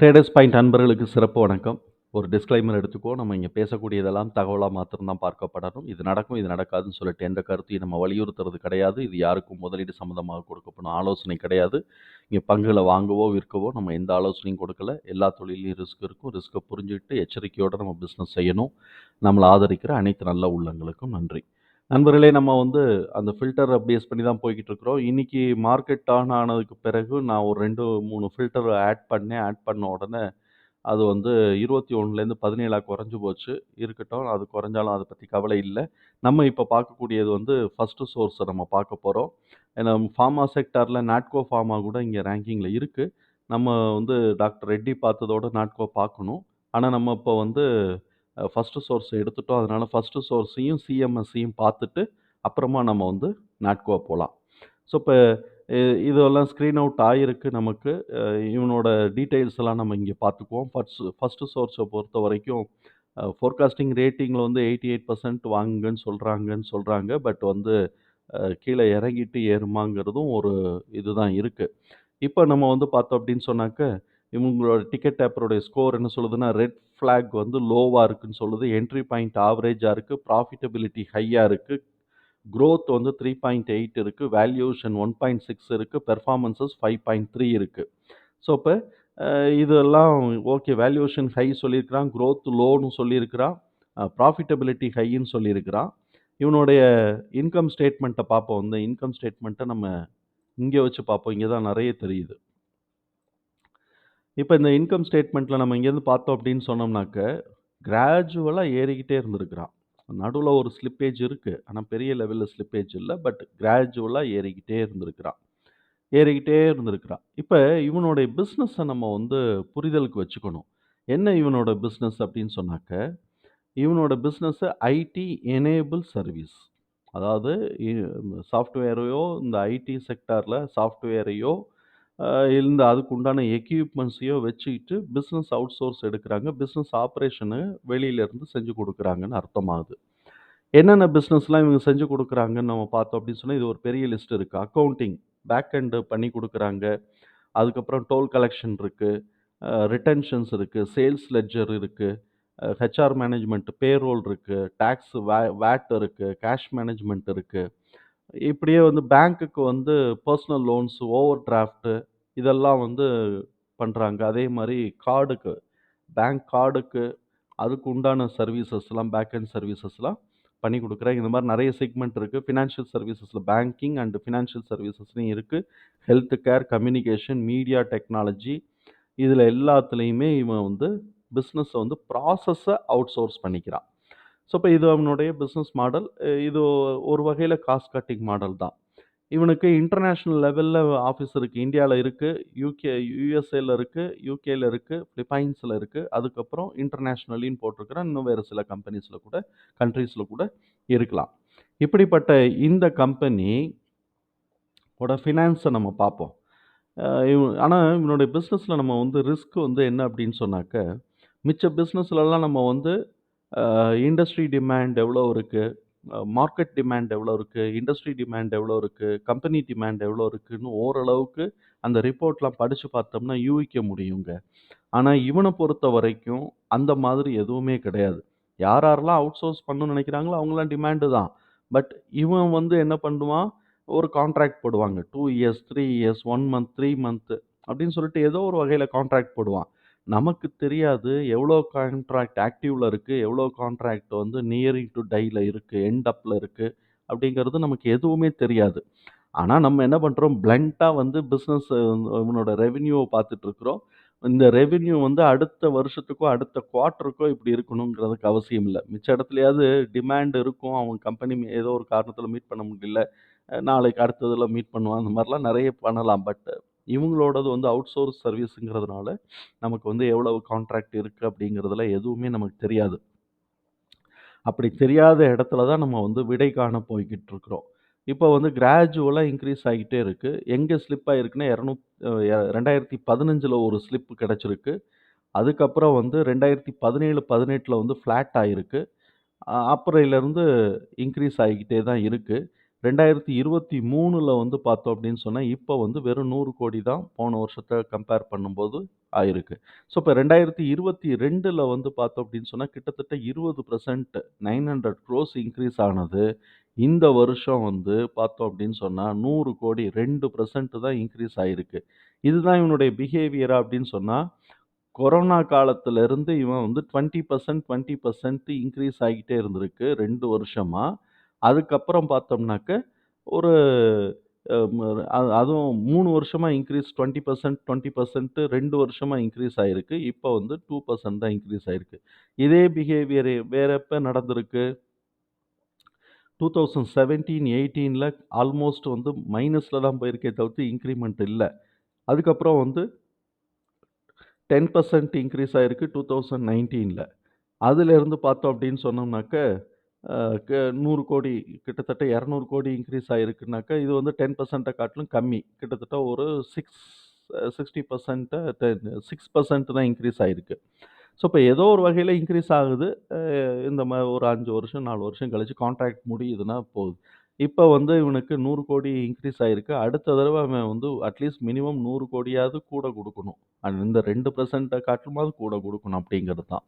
Traders point அன்பர்களுக்கு சிறப்பு வணக்கம். ஒரு டிஸ்க்ளைமர் எடுத்துக்கோ நம்ம இங்கே பேசக்கூடியதெல்லாம் தகவலாக மாத்திரம்தான் பார்க்கப்படணும். இது நடக்கும் இது நடக்காதுன்னு சொல்லிட்டு எந்த கருத்தையும் நம்ம வலியுறுத்துறது கிடையாது. இது யாருக்கும் முதலீடு சம்மந்தமாக கொடுக்கப்படும் ஆலோசனை கிடையாது. இங்கே பங்குகளை வாங்கவோ விற்கவோ நம்ம எந்த ஆலோசனையும் கொடுக்கல. எல்லா தொழிலையும் ரிஸ்க் இருக்கும். ரிஸ்க்கை புரிஞ்சுக்கிட்டு எச்சரிக்கையோடு நம்ம பிஸ்னஸ் செய்யணும். நம்மளை ஆதரிக்கிற அனைத்து நல்ல உள்ளங்களுக்கும் நன்றி. நண்பர்களே நம்ம வந்து அந்த ஃபில்டரை பேஸ் பண்ணி தான் போய்கிட்டு இருக்கிறோம். இன்னைக்கு மார்க்கெட் ஆன் ஆனதுக்கு பிறகு நான் ஒரு ரெண்டு மூணு ஃபில்டர் ஆட் பண்ணேன். ஆட் பண்ண உடனே அது வந்து இருபத்தி ஒன்றுலேருந்து பதினேழாக குறைஞ்சி போச்சு. இருக்கட்டும் அது குறைஞ்சாலும் அதை பற்றி கவலை இல்லை. நம்ம இப்போ பார்க்கக்கூடியது வந்து ஃபஸ்ட்டு சோர்ஸை நம்ம பார்க்க போகிறோம் ஏன்னா ஃபார்மா செக்டாரில் நாட்கோ ஃபார்மா கூட இங்கே ரேங்கிங்கில் இருக்குது நம்ம வந்து டாக்டர் ரெட்டி பார்த்ததோட நாட்கோ பார்க்கணும். ஆனால் நம்ம இப்போ வந்து ஃபஸ்ட்டு சோர்ஸ் எடுத்துட்டோம். அதனால் ஃபஸ்ட்டு சோர்ஸையும் சிஎம்எஸ்ஸையும் பார்த்துட்டு அப்புறமா நம்ம வந்து நாட்கோ போகலாம் ஸோ இப்போ இதெல்லாம் ஸ்க்ரீன் அவுட் ஆகிருக்கு நமக்கு. இவனோட டீட்டெயில்ஸ் எல்லாம் நம்ம இங்கே பார்த்துக்குவோம். ஃபர்ஸ்ட் ஃபஸ்ட்டு சோர்ஸை பொறுத்த வரைக்கும் ஃபோர்காஸ்டிங் ரேட்டிங்கில் வந்து எயிட்டி எயிட் பர்சன்ட் வாங்குங்கன்னு சொல்கிறாங்கன்னு சொல்கிறாங்க பட் வந்து கீழே இறங்கிட்டு ஏறுமாங்கிறதும் ஒரு இதுதான் இருக்குது இப்போ நம்ம வந்து பார்த்தோம் அப்படின்னு சொன்னாக்க இவங்களோட டிக்கெட் டேப்பருடைய ஸ்கோர் என்ன சொல்லுதுன்னா ரெட் ஃப்ளாக் வந்து லோவாக இருக்குதுன்னு சொல்லுது. என்ட்ரி பாயிண்ட் ஆவரேஜாக இருக்குது ப்ராஃபிட்டபிலிட்டி ஹையாக இருக்குது க்ரோத் வந்து த்ரீ பாயிண்ட் எயிட் இருக்குது வேல்யூஷன் ஒன் பாயிண்ட் சிக்ஸ் இருக்குது பெர்ஃபார்மன்சஸ் ஃபைவ் பாயிண்ட் த்ரீ இருக்குது ஸோ இப்போ இதெல்லாம் ஓகே வேல்யூஷன் ஹை சொல்லியிருக்கிறான். க்ரோத் லோன்னு சொல்லியிருக்கிறான். ப்ராஃபிட்டபிலிட்டி ஹைன்னு சொல்லியிருக்கிறான். இவனுடைய இன்கம் ஸ்டேட்மெண்ட்டை பார்ப்போம். இந்த இன்கம் ஸ்டேட்மெண்ட்டை நம்ம இங்கே வச்சு பார்ப்போம். இங்கே தான் நிறைய தெரியுது. இப்போ இந்த இன்கம் ஸ்டேட்மெண்ட்டில் நம்ம இங்கேருந்து பார்த்தோம் அப்படின்னு சொன்னோம்னாக்க கிராஜுவலாக ஏறிக்கிட்டே இருந்திருக்கிறான். நடுவில் ஒரு ஸ்லிப்பேஜ் இருக்குது ஆனால் பெரிய லெவலில் ஸ்லிப்பேஜ் இல்லை. பட் கிராஜுவலாக ஏறிக்கிட்டே இருந்திருக்கிறான். ஏறிக்கிட்டே இருந்திருக்கிறான். இப்போ இவனுடைய பிஸ்னஸை நம்ம வந்து புரிதலுக்கு வச்சுக்கணும். என்ன இவனோட பிஸ்னஸ் அப்படின்னு சொன்னாக்க இவனோட பிஸ்னஸ்ஸு ஐடி எனேபிள் சர்வீஸ் அதாவது சாஃப்ட்வேரையோ இந்த ஐடி செக்டாரில் சாஃப்ட்வேரையோ இந்த அதுக்கு உண்டான எக்யூப்மெண்ட்ஸையோ வச்சுக்கிட்டு பிஸ்னஸ் அவுட் சோர்ஸ் எடுக்கிறாங்க. பிஸ்னஸ் ஆப்ரேஷனு வெளியிலேருந்து செஞ்சு கொடுக்குறாங்கன்னு அர்த்தமாகுது. என்னென்ன பிஸ்னஸ்லாம் இவங்க செஞ்சு கொடுக்குறாங்கன்னு நம்ம பார்த்தோம் அப்படின்னு சொன்னால் இது ஒரு பெரிய லிஸ்ட் இருக்குது அக்கௌண்டிங் பேக் எண்டு பண்ணி கொடுக்குறாங்க. அதுக்கப்புறம் டோல் கலெக்ஷன் இருக்குது ரிட்டன்ஷன்ஸ் இருக்குது சேல்ஸ் லெட்ஜர் இருக்குது ஹெச்ஆர் மேனேஜ்மெண்ட் பேரோல் இருக்குது டேக்ஸ் வே வேட் இருக்குது கேஷ் மேனேஜ்மெண்ட் இருக்குது இப்படியே வந்து பேங்க்குக்கு வந்து பர்சனல் லோன்ஸ் ஓவர் டிராஃப்ட்டு இதெல்லாம் வந்து பண்ணுறாங்க அதே மாதிரி கார்டுக்கு பேங்க் கார்டுக்கு அதுக்கு உண்டான சர்வீசஸ்லாம் பேக் அண்ட் சர்வீசஸ்லாம் பண்ணி கொடுக்குறேன். இந்த மாதிரி நிறைய செக்மெண்ட் இருக்குது ஃபினான்ஷியல் சர்வீசஸில் பேங்கிங் அண்ட் ஃபினான்ஷியல் சர்வீசஸ்லையும் இருக்குது health care communication media technology இதில் எல்லாத்துலேயுமே இவன் வந்து பிஸ்னஸை வந்து ப்ராசஸை அவுட் சோர்ஸ் பண்ணிக்கிறான். ஸோ இப்போ இது அவனுடைய பிஸ்னஸ் மாடல் இது ஒரு வகையில் காஸ்ட் கட்டிங் மாடல் தான். இவனுக்கு இன்டர்நேஷ்னல் லெவலில் ஆஃபீஸ் இருக்குது இந்தியாவில் இருக்குது யூகே யூஎஸ்ஏல இருக்குது யூகேல இருக்குது பிலிப்பைன்ஸில் இருக்குது அதுக்கப்புறம் இன்டர்நேஷ்னலின்னு போட்டிருக்கிறேன் இன்னும் வேறு சில கம்பெனிஸில் கூட கண்ட்ரீஸில் கூட இருக்கலாம். இப்படிப்பட்ட இந்த கம்பெனி ஓட ஃபினான்ஸை நம்ம பார்ப்போம். ஆனால் இவனுடைய பிஸ்னஸில் நம்ம வந்து ரிஸ்க் வந்து என்ன அப்படின்னு சொன்னாக்க மிச்ச பிஸ்னஸ்லலாம் நம்ம வந்து இண்டஸ்ட்ரி டிமாண்ட் எவ்வளோ இருக்குது மார்க்கெட் டிமாண்ட் எவ்வளோ இருக்குது இண்டஸ்ட்ரி டிமாண்ட் எவ்வளோ இருக்குது கம்பெனி டிமாண்ட் எவ்வளோ இருக்குதுன்னு ஓரளவுக்கு அந்த ரிப்போர்ட்லாம் படித்து பார்த்தோம்னா யூகிக்க முடியுங்க. ஆனால் இவனை பொறுத்த வரைக்கும் அந்த மாதிரி எதுவுமே கிடையாது. யார் யாரெல்லாம் அவுட் சோர்ஸ் பண்ணணும்னு நினைக்கிறாங்களோ அவங்களாம் டிமாண்டு தான். பட் இவன் வந்து என்ன பண்ணுவான்? ஒரு கான்ட்ராக்ட் போடுவாங்க. Two years three years one month three month அப்படின்னு சொல்லிட்டு ஏதோ ஒரு வகையில் கான்ட்ராக்ட் போடுவான். நமக்கு தெரியாது எவ்வளோ கான்ட்ராக்ட் ஆக்டிவில் இருக்குது எவ்வளோ கான்ட்ராக்ட் வந்து நியரிங் டு டையில் இருக்குது எண்டப்பில் இருக்குது அப்படிங்கிறது நமக்கு எதுவுமே தெரியாது. ஆனால் நம்ம என்ன பண்ணுறோம் பிளண்ட்டாக வந்து பிஸ்னஸ் இவனோட ரெவென்யூவை பார்த்துட்ருக்குறோம் இந்த ரெவென்யூ வந்து அடுத்த வருஷத்துக்கோ அடுத்த குவார்ட்டருக்கோ இப்படி இருக்கணுங்கிறதுக்கு அவசியம் இல்லை. மிச்ச இடத்துலையாவது டிமாண்ட் இருக்கும். அவன் கம்பெனி ஏதோ ஒரு காரணத்தில் மீட் பண்ண முடியல. நாளைக்கு அடுத்ததில் மீட் பண்ணுவான். அந்த மாதிரிலாம் நிறைய பண்ணலாம். பட் இவங்களோடது வந்து அவுட் சோர்ஸ் சர்வீஸுங்கிறதுனால நமக்கு வந்து எவ்வளவு கான்ட்ராக்ட் இருக்குது அப்படிங்கிறதுல எதுவுமே நமக்கு தெரியாது. அப்படி தெரியாத இடத்துல தான் நம்ம வந்து விடை காண போய்கிட்டு இருக்கிறோம். இப்போ வந்து கிராஜுவலாக இன்க்ரீஸ் ஆகிட்டே இருக்குது எங்கே ஸ்லிப் ஆகிருக்குன்னா இரநூத் ரெண்டாயிரத்தி பதினஞ்சில் ஒரு ஸ்லிப் கிடச்சிருக்கு. அதுக்கப்புறம் வந்து ரெண்டாயிரத்தி பதினேழு பதினெட்டில் வந்து ஃப்ளாட் ஆகிருக்கு அப்புறையிலேருந்து இன்க்ரீஸ் ஆகிக்கிட்டே தான் இருக்குது ரெண்டாயிரத்தி இருபத்தி மூணில் வந்து பார்த்தோம் அப்படின்னு சொன்னால் இப்போ வந்து வெறும் நூறு கோடி தான் போன வருஷத்தை கம்பேர் பண்ணும்போது ஆயிருக்கு. ஸோ, இப்போ ரெண்டாயிரத்தி இருபத்தி ரெண்டில் வந்து பார்த்தோம் அப்படின்னு சொன்னால் கிட்டத்தட்ட இருபது percent nine hundred crores increase ஆனது. இந்த வருஷம் வந்து பார்த்தோம் அப்படின்னு சொன்னால் நூறு கோடி 2% தான் இன்க்ரீஸ் ஆகிருக்கு இதுதான் இவனுடைய பிஹேவியரா அப்படின்னு சொன்னால் கொரோனா காலத்துலேருந்து இவன் வந்து 20% 20% இன்க்ரீஸ் ஆகிட்டே இருந்திருக்கு ரெண்டு வருஷமாக அதுக்கப்புறம் பார்த்தோம்னாக்க, ஒரு அதுவும் மூணு வருஷமாக increase twenty percent twenty percent ரெண்டு வருஷமாக இன்க்ரீஸ் ஆகிருக்கு இப்போ வந்து டூ பர்சன்ட் தான் இன்க்ரீஸ் ஆகிருக்கு இதே பிஹேவியர் வேற எப்போ நடந்திருக்கு? 2017, 18ல ஆல்மோஸ்ட் வந்து மைனஸில் தான் போயிருக்கே தவிர்த்து இன்க்ரிமெண்ட் இல்லை. அதுக்கப்புறம் வந்து 10% இன்க்ரீஸ் ஆகிருக்கு டூ தௌசண்ட் நைன்டீனில் அதுலேருந்து பார்த்தோம் அப்படின்னு சொன்னோம்னாக்க, நூறு கோடி கிட்டத்தட்ட 200 கோடி இன்க்ரீஸ் ஆகிருக்குனாக்கா இது வந்து 10% காட்டிலும் கம்மி. கிட்டத்தட்ட ஒரு 6 60% டென் சிக்ஸ் பர்சன்ட் தான் இன்க்ரீஸ் ஆகிருக்கு ஸோ, இப்போ ஏதோ ஒரு வகையில் இன்க்ரீஸ் ஆகுது. இந்த மாதிரி ஒரு அஞ்சு வருஷம், நாலு வருஷம் கழித்து கான்ட்ராக்ட் முடியுதுன்னா போகுது. இப்போ வந்து இவனுக்கு நூறு கோடி இன்க்ரீஸ் ஆகிருக்கு அடுத்த தடவை அவன் வந்து அட்லீஸ்ட் மினிமம் நூறு கோடியாவது கூட கொடுக்கணும் அண்ட் இந்த ரெண்டு பர்சன்ட்டை காட்டிலுமாவது கூட கொடுக்கணும் அப்படிங்கிறது தான்.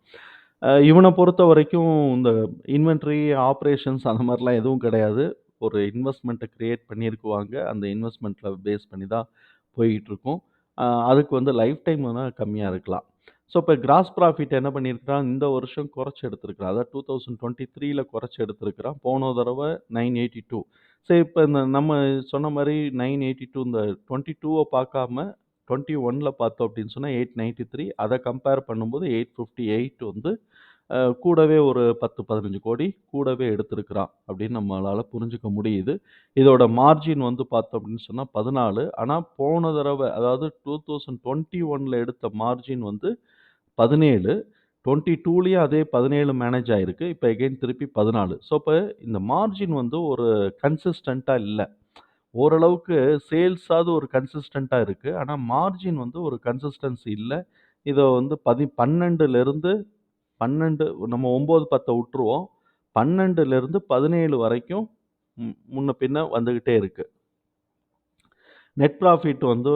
அ இவன பொறுத்தவரைக்கும் இந்த இன்வென்டரி, ஆப்பரேஷன்ஸ் அந்த மாரிலாம் எதுவும் கிடையாது. ஒரு இன்வெஸ்ட்மென்ட்ட கிரியேட் பண்ணியிருக்குவாங்க. அந்த இன்வெஸ்ட்மென்ட்ல பேஸ் பண்ணி தான் போயிட்டுருக்கும். அ அதுக்கு வந்து லைஃப் டைம் வேணா கம்மியா இருக்கலாம். ஸோ, இப்ப கிராஸ் ப்ராஃபிட் என்ன பண்ணியிருக்கிறான், இந்த வருஷம் குறைச்சு எடுத்திருக்கிறான். அதாவது 2023ல குறைச்சு எடுத்திருக்கிறான். போன தடவ 982. சரி இப்ப இந்த நம்ம சொன்ன மாரி 982 இந்த 22வ பார்க்காம 21ல பார்த்தோம் அப்படின்னு சொன்னா 893 அத கம்பேர் பண்ணும்போது 858 வந்து கூடவே ஒரு 10, 15 கோடி கூடவே எடுத்திருக்கிறான் அப்படின்னு நம்மளால் புரிஞ்சுக்க முடியுது. இதோட மார்ஜின் வந்து பார்த்தோம் அப்படின்னு சொன்னால் பதினாலு ஆனால் போன தடவை அதாவது 2021ல எடுத்த மார்ஜின் வந்து 17. 22லயும் அதே 17 மேனேஜ் ஆகிருக்கு இப்போ அகைன் திருப்பி 14. ஸோ, இப்போ இந்த மார்ஜின் வந்து ஒரு கன்சிஸ்டண்ட்டாக இல்லை ஓரளவுக்கு சேல்ஸாவது ஒரு கன்சிஸ்டண்ட்டாக இருக்குது ஆனால் மார்ஜின் வந்து ஒரு கன்சிஸ்டன்சி இல்லை. இதை வந்து பதி 12லிருந்து 12 நம்ம ஒம்பது பத்தை விட்டுருவோம் பன்னெண்டுலேருந்து பதினேழு வரைக்கும் முன்ன பின்ன வந்துக்கிட்டே இருக்குது நெட் ப்ராஃபிட் வந்து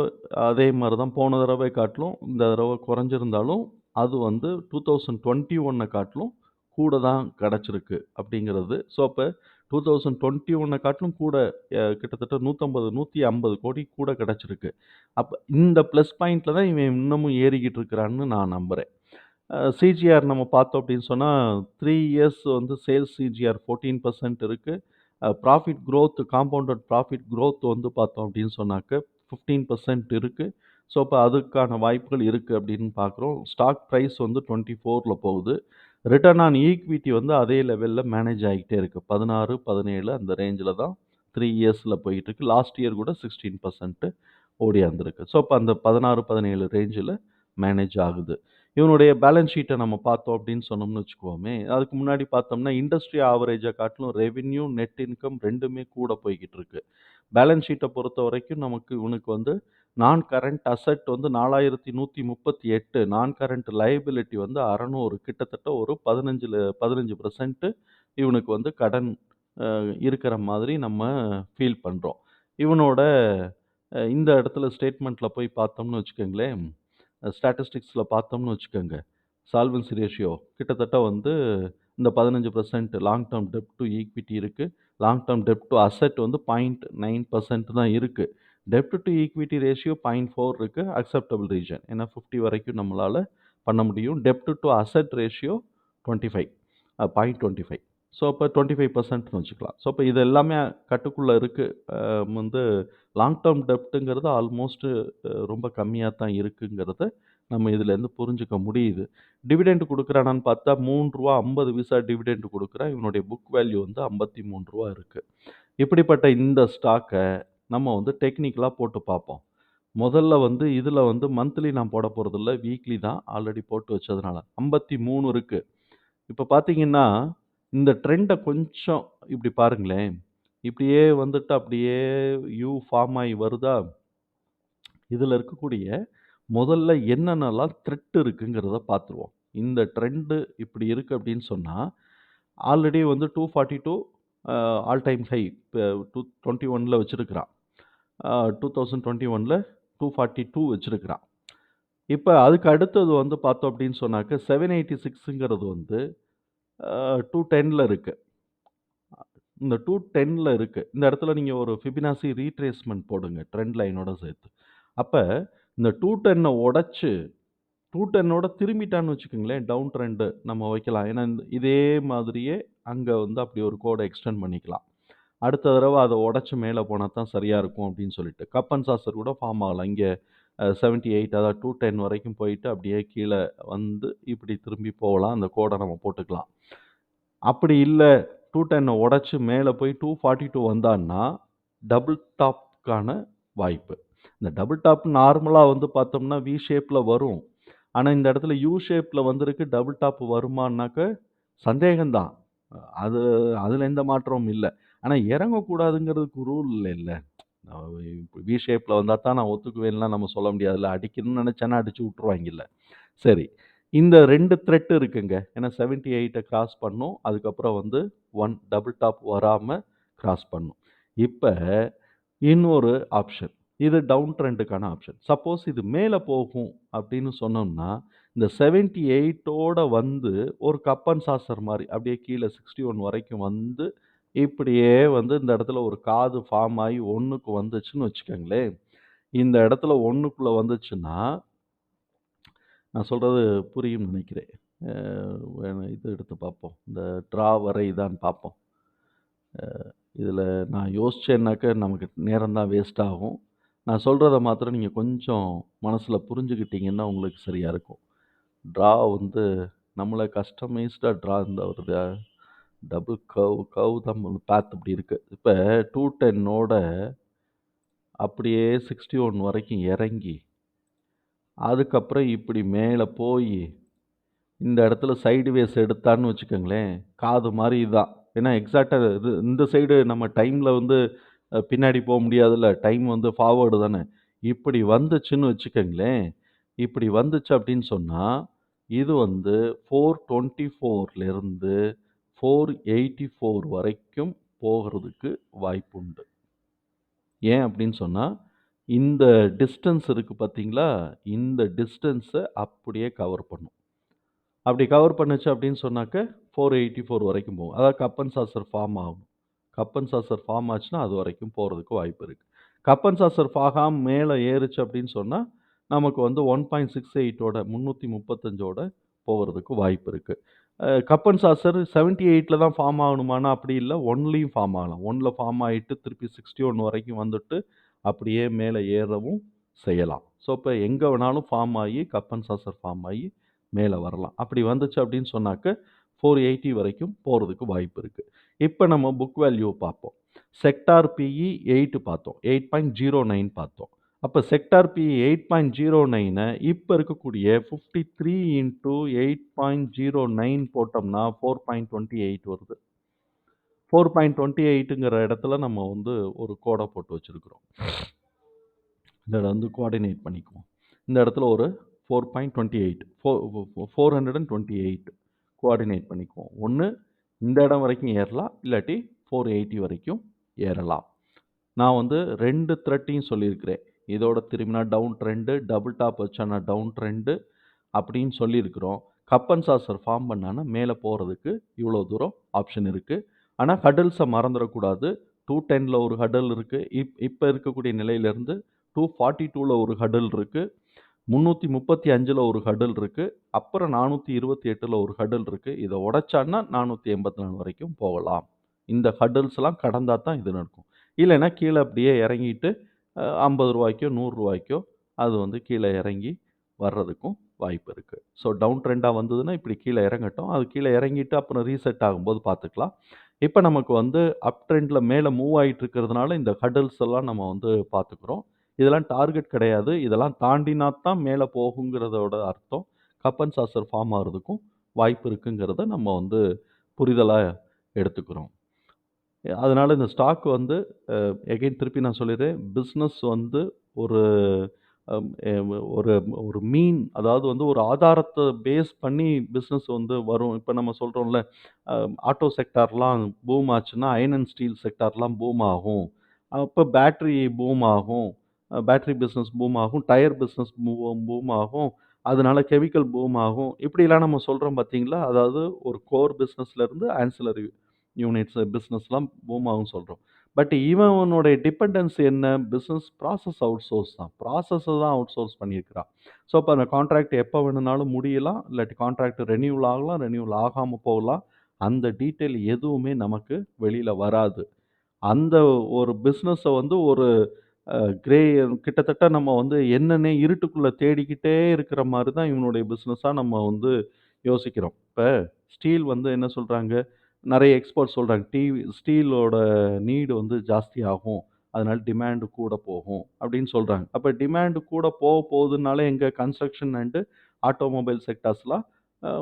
அதே மாதிரி தான் போன தடவை காட்டிலும் இந்த தடவை குறைஞ்சிருந்தாலும், அது வந்து 2021 காட்டிலும் கூட தான் கிடச்சிருக்கு அப்படிங்கிறது. ஸோ, அப்போ 2021 காட்டிலும் கூட கிட்டத்தட்ட நூற்றம்பது நூற்றி ஐம்பது கோடி கூட கிடச்சிருக்கு அப்போ இந்த ப்ளஸ் பாயிண்ட்டில் தான் இவன் இன்னமும் ஏறிக்கிட்டு இருக்கிறான்னு நான் நம்புகிறேன் சிஜிஆர் நம்ம பார்த்தோம் அப்படின்னு சொன்னால் த்ரீ இயர்ஸ் வந்து சேல்ஸ் சிஜிஆர் ஃபோர்டீன் பர்சன்ட் இருக்குது profit growth compounded profit growth வந்து பார்த்தோம் அப்படின்னு சொன்னாக்க ஃபிஃப்டீன் பர்சன்ட் இருக்குது ஸோ, இப்போ அதுக்கான வாய்ப்புகள் இருக்குது அப்படின்னு பார்க்குறோம். ஸ்டாக் ப்ரைஸ் வந்து 24ல போகுது. ரிட்டர்ன் ஆன் ஈக்விட்டி வந்து அதே லெவலில் மேனேஜ் ஆகிட்டே இருக்குது பதினாறு பதினேழு அந்த ரேஞ்சில் தான் த்ரீ இயர்ஸில் போயிட்டுருக்கு. லாஸ்ட் இயர் கூட சிக்ஸ்டீன் பர்சன்ட்டு ஓடியாந்துருக்கு ஸோ, அப்ப அந்த பதினாறு பதினேழு ரேஞ்சில் மேனேஜ் ஆகுது. இவனுடைய பேலன்ஸ் ஷீட்டை நம்ம பார்த்தோம் அப்படின்னு சொன்னோம்னு வச்சுக்கோமே அதுக்கு முன்னாடி பார்த்தோம்னா இண்டஸ்ட்ரி ஆவரேஜை காட்டிலும் ரெவென்யூ, நெட் இன்கம் ரெண்டுமே கூட போய்கிட்டு இருக்கு. பேலன்ஸ் பொறுத்த வரைக்கும் நமக்கு இவனுக்கு வந்து நான் கரண்ட் அசெட் வந்து 4138 நான் கரண்ட் லைபிலிட்டி வந்து 600 கிட்டத்தட்ட ஒரு 15ல 15% இவனுக்கு வந்து கடன் இருக்கிற மாதிரி நம்ம ஃபீல் பண்ணுறோம் இவனோட இந்த இடத்துல ஸ்டேட்மெண்ட்டில் போய் பார்த்தோம்னு வச்சுக்கோங்களேன் ஸ்டாட்டிஸ்டிக்ஸில் பார்த்தோம்னு வச்சுக்கோங்க. சால்வன்சி ரேஷியோ கிட்டத்தட்ட வந்து இந்த 15% லாங் டேர்ம் டெப்ட் டு ஈக்விட்டி இருக்குது லாங் டேர்ம் டெப்ட் டு அசெட் வந்து 0.9% தான் இருக்குது டெப்ட் to equity ratio point four இருக்குது அக்செப்டபிள் ரீஜன். ஏன்னா 50 வரைக்கும் நம்மளால பண்ண முடியும். டெப்ட் to asset ratio twenty five point twenty five so, அப்போ டுவெண்ட்டி ஃபைவ் பர்சன்ட்னு வச்சுக்கலாம். ஸோ, அப்ப இது எல்லாமே கட்டுக்குள்ளே இருக்குது வந்து லாங் டெர்ம் டெப்ட்டுங்கிறது ஆல்மோஸ்ட்டு ரொம்ப கம்மியாக தான் இருக்குங்கிறத நம்ம இதுலேருந்து புரிஞ்சுக்க முடியுது. டிவிடெண்ட் கொடுக்குறானான்னு பார்த்தா மூன்று ரூபா ஐம்பது விசா டிவிடெண்ட் கொடுக்குறேன் இவனுடைய புக் வேல்யூ வந்து ஐம்பத்தி மூணு ரூபா இருக்குது இப்படிப்பட்ட இந்த ஸ்டாக்கை நம்ம வந்து டெக்னிக்கலாக போட்டு பார்ப்போம். முதல்ல வந்து இதில் வந்து மந்த்லி நான் போட போகிறதில்ல வீக்லி தான் ஆல்ரெடி போட்டு வச்சதுனால. ஐம்பத்தி மூணு இருக்குது இப்போ பார்த்தீங்கன்னா, இந்த ட்ரெண்ட கொஞ்சம் இப்படி பாருங்களேன். இப்படியே வந்துட்டு அப்படியே யூ ஃபார்ம் ஆயி வருதா? இதுல இருக்கக்கூடிய முதல்ல என்னென்னலாம் த்ரெட் இருக்குங்கிறத பார்த்துருவோம். இந்த ட்ரெண்டு இப்படி இருக்கு அப்படின்னு சொன்னா, ஆல்ரெடி வந்து 242 அ ஆல் டைம் ஹை இப்ப டூ 21ல வச்சிருக்கிறான். அ 2021ல 242 வச்சிருக்கிறான். இப்ப அதுக்கு அடுத்தது வந்து பார்த்தோம் அப்படின்னு சொன்னாக்க 786ங்கிறது வந்து டூ டென்னில் இருக்குது இந்த டூ டென்னில் இருக்குது இந்த இடத்துல நீங்கள் ஒரு ஃபிபினாசி ரீட்ரேஸ்மெண்ட் போடுங்க. ட்ரெண்ட் லைனோட சேர்த்து. அப்போ இந்த டூ டென்னை உடச்சி டூ டென்னோட திரும்பிட்டான்னு வச்சுக்கோங்களேன் டவுன் ட்ரெண்டு நம்ம வைக்கலாம். ஏன்னா, இந்த இதே மாதிரியே அங்கே வந்து அப்படி ஒரு கோடை எக்ஸ்டெண்ட் பண்ணிக்கலாம். அடுத்த தடவை அதை உடச்சி மேலே போனால் தான் சரியாக இருக்கும் அப்படின்னு சொல்லிட்டு. கப்பன் அண்ட் சாசர் கூட ஃபார்ம் ஆகலாம். இங்கே செவன்ட்டி எயிட் அதாவது 210 வரைக்கும் போயிட்டு அப்படியே கீழே வந்து இப்படி திரும்பி போகலாம். அந்த கோடை நம்ம போட்டுக்கலாம். அப்படி இல்லை டூ டென்னை உடச்சி மேலே போய் 242 வந்தான்னா, டபுள் டாப்க்கான வாய்ப்பு. இந்த டபுள் டாப் நார்மலாக வந்து பார்த்தோம்னா, வி ஷேப்பில் வரும். ஆனால் இந்த இடத்துல யூ ஷேப்பில் வந்திருக்கு. டபுள் டாப் வருமானாக்க சந்தேகம்தான் அது அதில் எந்த மாற்றமும் இல்லை ஆனால் இறங்கக்கூடாதுங்கிறதுக்கு ரூல் இல்லை வி ஷேப்பில் வந்தால் தான் நான் ஒத்துக்குவேன்லாம் நம்ம சொல்ல முடியாதுல்ல. அடிக்கணும்னு நினச்சேன்னா அடித்து விட்டுருவாங்கல்ல. சரி. இந்த ரெண்டு த்ரெட் இருக்குங்க. ஏன்னா 78 கிராஸ் பண்ணும். அதுக்கப்புறம் வந்து ஒன் டபுள் டாப் வராமல் கிராஸ் பண்ணும். இப்போ இன்னொரு ஆப்ஷன். இது டவுன் ட்ரெண்டுக்கான ஆப்ஷன். சப்போஸ் இது மேலே போகும் அப்படின்னு சொன்னோம்னா, இந்த 78ஓட வந்து ஒரு கப் அண்ட் சாசர் மாதிரி அப்படியே கீழே சிக்ஸ்டி ஒன் வரைக்கும் வந்து, இப்படியே வந்து இந்த இடத்துல ஒரு காது ஃபார்ம் ஆகி ஒன்றுக்கு வந்துச்சுன்னு வச்சுக்கோங்களேன் இந்த இடத்துல ஒன்றுக்குள்ளே வந்துச்சுன்னா நான் சொல்கிறது புரியும்னு நினைக்கிறேன். இது எடுத்து பார்ப்போம். இந்த ட்ரா வரை தான் பார்ப்போம். இதில் நான் யோசித்தேன்னாக்க நமக்கு நேரம் தான் வேஸ்ட் ஆகும். நான் சொல்கிறத மாத்திரம் நீங்கள் கொஞ்சம் மனசில் புரிஞ்சுக்கிட்டீங்கன்னா உங்களுக்கு சரியாக இருக்கும். ட்ரா வந்து நம்மளை கஸ்டமைஸ்டாக ட்ரா இந்த ஒரு டபுள் கவு கவுதம் தான் அப்படி இப்படி இருக்கு. இப்ப 210ஓட அப்படியே 61 வரைக்கும் இறங்கி அதுக்கப்புறம் இப்படி மேலே போய் இந்த இடத்துல சைடு வேஸ் எடுத்தான்னு வச்சுக்கோங்களேன் காது மாதிரி தான். ஏன்னா எக்ஸாக்டாக இது இந்த சைடு நம்ம டைமில் வந்து பின்னாடி போக முடியாதுல்ல. டைம் வந்து ஃபார்வேர்டு தானே. இப்படி வந்துச்சுன்னு வச்சுக்கோங்களேன் இப்படி வந்துச்சு அப்படின்னு சொன்னால் இது வந்து ஃபோர் டுவெண்ட்டி ஃபோர்லேருந்து 424லிருந்து 484 வரைக்கும் போகிறதுக்கு வாய்ப்புண்டு. ஏன் அப்படின்னு சொன்னால் இந்த டிஸ்டன்ஸ் இருக்குது பார்த்தீங்களா? இந்த டிஸ்டன்ஸை அப்படியே கவர் பண்ணும். அப்படி கவர் பண்ணுச்சு அப்படின்னு சொன்னாக்க, 484 வரைக்கும் போகும். அதாவது கப்பன் சாசர் ஃபார்ம் ஆகும். கப்பன் சாசர் ஃபார்ம் ஆச்சுன்னா, அது வரைக்கும் போகிறதுக்கு வாய்ப்பு இருக்குது கப்பன் சாசர் ஃபாகாம் மேலே ஏறுச்சு அப்படின்னு சொன்னால் நமக்கு வந்து ஒன் பாயிண்ட் சிக்ஸ் எயிட்டோட முந்நூற்றி முப்பத்தஞ்சோட போகிறதுக்கு வாய்ப்பு இருக்குது cup and cup and saucer 78ல தான் ஃபார்ம் ஆகணுமான்னா, அப்படி இல்ல. 1லயும் ஃபார்ம் ஆகலாம். 1ல ஃபார்ம் ஆயிட்டு திருப்பி 61 வரைக்கும் வந்துட்டு, அப்படியே மேல ஏறவும் செய்யலாம். ஸோ, இப்போ எங்க வேணாலும் ஃபார்ம் ஆயி கப்பன் சாசர் ஃபார்ம் ஆயி மேல வரலாம். அப்படி வந்துச்சு அப்படின்னு சொன்னாக்க, 480 வரைக்கும் போறதுக்கு வாய்ப்பு இருக்கு. இப்ப நம்ம புக் வேல்யூ பார்ப்போம். செக்டார் பிஇ 8 பார்த்தோம். 8.09 பார்த்தோம். அப்போ sector P eight point zero நைனை இப்போ இருக்கக்கூடிய fifty three into eight point zero nine போட்டோம்னா ஃபோர் பாயிண்ட் டுவெண்ட்டி எயிட் வருது. ஃபோர் பாயிண்ட் டுவெண்ட்டி எயிட்டுங்கிற இடத்துல நம்ம வந்து ஒரு கோடை போட்டு வச்சுருக்குறோம். இந்த இடம் வந்து கோஆர்டினேட் பண்ணிக்குவோம். இந்த இடத்துல ஒரு four point twenty eight four four hundred and twenty eight coordinate பண்ணிக்குவோம். ஒன்று இந்த இடம் வரைக்கும் ஏறலாம் இல்லாட்டி ஃபோர் எயிட்டி வரைக்கும் ஏறலாம். நான் வந்து ரெண்டு த்ரெட்டையும் சொல்லியிருக்கிறேன். இதோட திரும்பினா டவுன் ட்ரெண்டு டபுள் டாப் வச்சானா டவுன் ட்ரெண்டு அப்படின்னு சொல்லியிருக்கிறோம். கப்பன் சாசர் ஃபார்ம் பண்ணானா மேலே போகிறதுக்கு இவ்வளோ தூரம் ஆப்ஷன் இருக்குது ஆனால் ஹடல்ஸை மறந்துடக்கூடாது டூ டெனில் ஒரு ஹடல் இருக்குது இப் இப்போ இருக்கக்கூடிய நிலையிலேருந்து டூ ஃபார்ட்டி டூவில் ஒரு ஹடல் இருக்குது முந்நூற்றி முப்பத்தி அஞ்சில் ஒரு ஹடல் இருக்குது அப்புறம் 428ல ஒரு ஹடல் இருக்குது இதை உடைச்சான்னா 484 வரைக்கும் போகலாம். இந்த ஹடல்ஸ்லாம் கடந்தா தான் இது நடக்கும். இல்லைன்னா கீழே அப்படியே இறங்கிட்டு ஐம்பது ரூபாய்க்கோ நூறுரூவாய்க்கோ அது வந்து கீழே இறங்கி வர்றதுக்கும் வாய்ப்பு இருக்குது ஸோ, டவுன் ட்ரெண்டாக வந்ததுன்னா இப்படி கீழே இறங்கட்டும். அது கீழே இறங்கிட்டு அப்புறம் ரீசெட் ஆகும்போது பார்த்துக்கலாம். இப்போ நமக்கு வந்து அப் ட்ரெண்டில் மேலே மூவ் ஆகிட்டு இருக்கிறதுனால இந்த ஹடல்ஸ் எல்லாம் நம்ம வந்து பார்த்துக்கிறோம். இதெல்லாம் டார்கெட் கிடையாது. இதெல்லாம் தாண்டினா தான் போகுங்கிறதோட அர்த்தம். கப்பன் சாசர் ஃபார்ம் ஆகிறதுக்கும் வாய்ப்பு இருக்குங்கிறத நம்ம வந்து புரிதலாக எடுத்துக்கிறோம். அதனால் இந்த ஸ்டாக் வந்து எகைன் திருப்பி நான் சொல்லிடுறேன். பிஸ்னஸ் வந்து ஒரு ஒரு ஒரு மீன் அதாவது வந்து ஒரு ஆதாரத்தை பேஸ் பண்ணி பிஸ்னஸ் வந்து வரும். இப்போ நம்ம சொல்கிறோம்ல ஆட்டோ செக்டார்லாம் பூம் ஆச்சுன்னா, அயன் அண்ட் ஸ்டீல் செக்டார்லாம் பூம் ஆகும். அப்போ பேட்ரி பூம் ஆகும். பேட்ரி பிஸ்னஸ் பூம் ஆகும். டயர் பிஸ்னஸ் பூம் பூம் ஆகும். அதனால கெமிக்கல் பூம் ஆகும். இப்படிலாம் நம்ம சொல்கிறோம் பார்த்தீங்களா? அதாவது ஒரு கோர் பிஸ்னஸ்லேருந்து ஆன்சிலரி யூனிட்ஸு பிஸ்னஸ்லாம் பூம் சொல்கிறோம் பட் இவனுடைய டிபெண்டன்ஸ் என்ன? பிஸ்னஸ் ப்ராசஸ் அவுட் சோர்ஸ் தான். ப்ராசஸை தான் அவுட் சோர்ஸ் பண்ணியிருக்கிறான். ஸோ, இப்போ அந்த கான்ட்ராக்ட் எப்போ வேணுனாலும் முடியலாம். இல்லாட்டி கான்ட்ராக்ட் ரெனியூவல் ஆகலாம், ரெனியூவல் ஆகாமல் போகலாம். அந்த டீட்டெயில் எதுவுமே நமக்கு வெளியில் வராது. அந்த ஒரு பிஸ்னஸை வந்து ஒரு கிரே கிட்டத்தட்ட நம்ம வந்து என்னென்ன இருட்டுக்குள்ளே தேடிக்கிட்டே இருக்கிற மாதிரி தான் இவனுடைய பிஸ்னஸாக நம்ம வந்து யோசிக்கிறோம். இப்போ ஸ்டீல் வந்து என்ன சொல்கிறாங்க நிறைய எக்ஸ்பர்ட்ஸ் சொல்கிறாங்க டீ ஸ்டீலோட நீடு வந்து ஜாஸ்தியாகும். அதனால் டிமாண்டு கூட போகும் அப்படின்னு சொல்கிறாங்க அப்போ டிமாண்டு கூட போக போகுதுனால எங்கள் கன்ஸ்ட்ரக்ஷன் அண்டு ஆட்டோமொபைல் செக்டார்ஸ்லாம்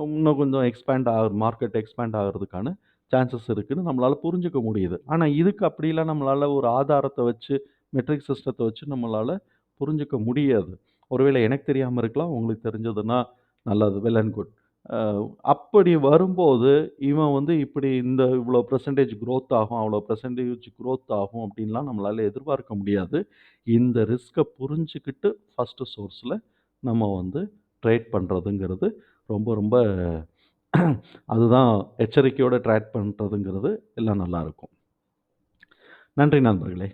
இன்னும் கொஞ்சம் எக்ஸ்பேண்ட் ஆகுது மார்க்கெட் எக்ஸ்பேண்ட் ஆகுறதுக்கான சான்சஸ் இருக்குதுன்னு நம்மளால் புரிஞ்சுக்க முடியுது. ஆனால் இதுக்கு அப்படிலாம் நம்மளால ஒரு ஆதாரத்தை வச்சு, மெட்ரிக் சிஸ்டத்தை வச்சு நம்மளால் புரிஞ்சுக்க முடியாது. ஒருவேளை எனக்கு தெரியாமல் இருக்கலாம். உங்களுக்கு தெரிஞ்சதுன்னா நல்லது. Well and good. அ அப்படி வரும்போது, இவன் வந்து இப்படி இந்த இவ்வளோ பெர்சன்டேஜ் குரோத் ஆகும், அவ்வளோ பெர்சன்டேஜ் குரோத் ஆகும் அப்படின்லாம் நம்மளால எதிர்பார்க்க முடியாது. இந்த ரிஸ்க்க புரிஞ்சுக்கிட்டு ஃபர்ஸ்ட்டு சோர்ஸ்ல நம்ம வந்து ட்ரேட் பண்றதுங்கிறது ரொம்ப ரொம்ப அதுதான் எச்சரிக்கையோட ட்ரேட் பண்றதுங்கிறது எல்லாம் நல்லாருக்கும். நன்றி நண்பர்களே!